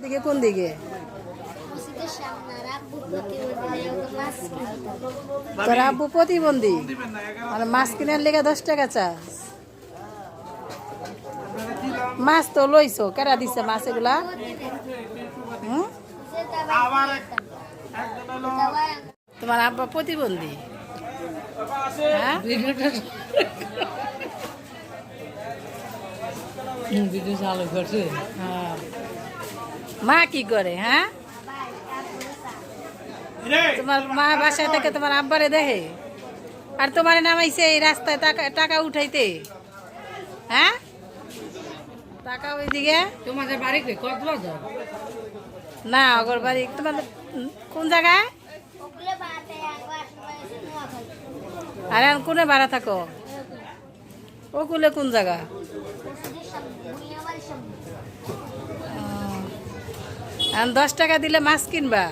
এদিকে কোন দিকে? তোর আব্বু প্রতিবন্ধী। আর মাছ কিনার লেগে দশ টাকা চাস। মাছ তো লইছো কেরা দিছে মাছ এগুলা? তোমার আব্বা প্রতিবন্ধী। হ্যাঁ? ভিডিও চালু করছে। হ্যাঁ। মা কি করে হ্যাঁ? তোমার মা বাসায় থেকে তোমার আব্বারে দেখে? আর তোমার নামাইছে এই রাস্তায় টাকা টাকা উঠাইতে। হ্যাঁ? টাকা ওইদিকে? তোমাদের বাড়ি না অগর বাড়ি তোমার কোন জায়গায়? আর কোনে ভাড়া থাকো? ও কুলে কোন জায়গা? দশ টাকা দিলে মাছ কিনবা।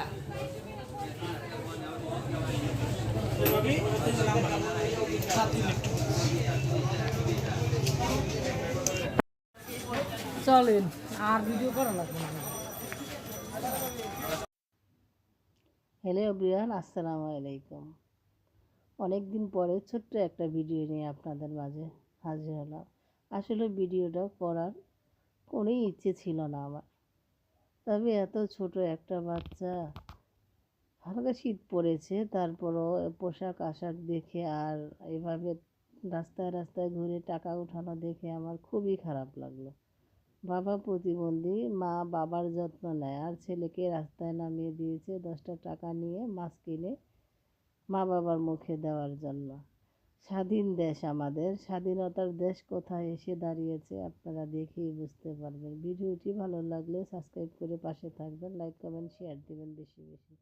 চলেন আর ভিডিও করা লাগবে না। হ্যালো ব্রিয়ান আসসালামু আলাইকুম। অনেক দিন পরে ছোট্ট একটা ভিডিও নিয়ে আপনাদের মাঝে হাজির হলাম। আসলে ভিডিওটা করার কোনোই ইচ্ছে ছিল না আমার। তবে এত ছোট একটা বাচ্চা। হালকা শীত পড়েছে, তারপরও পোশাক আশাক দেখে আর এভাবে রাস্তায় রাস্তায় ঘুরে টাকা উঠানো দেখে আমার খুবই খারাপ লাগল। বাবা প্রতিবন্ধী, মা বাবার যত্ন নেয়, আর ছেলেকে রাস্তায় নামিয়ে দিয়েছে দশটা টাকা নিয়ে মাছ কিনে মা বাবার মুখে দেওয়ার জন্য। স্বাধীন দেশ আমাদের, স্বাধীনতার দেশ কোথায় এসে দাঁড়িয়েছে আপনারা দেখেই বুঝতে পারবেন। ভিডিওটি ভালো লাগলে সাবস্ক্রাইব করে পাশে থাকবেন, লাইক, কমেন্ট শেয়ার দিবেন বেশি বেশি।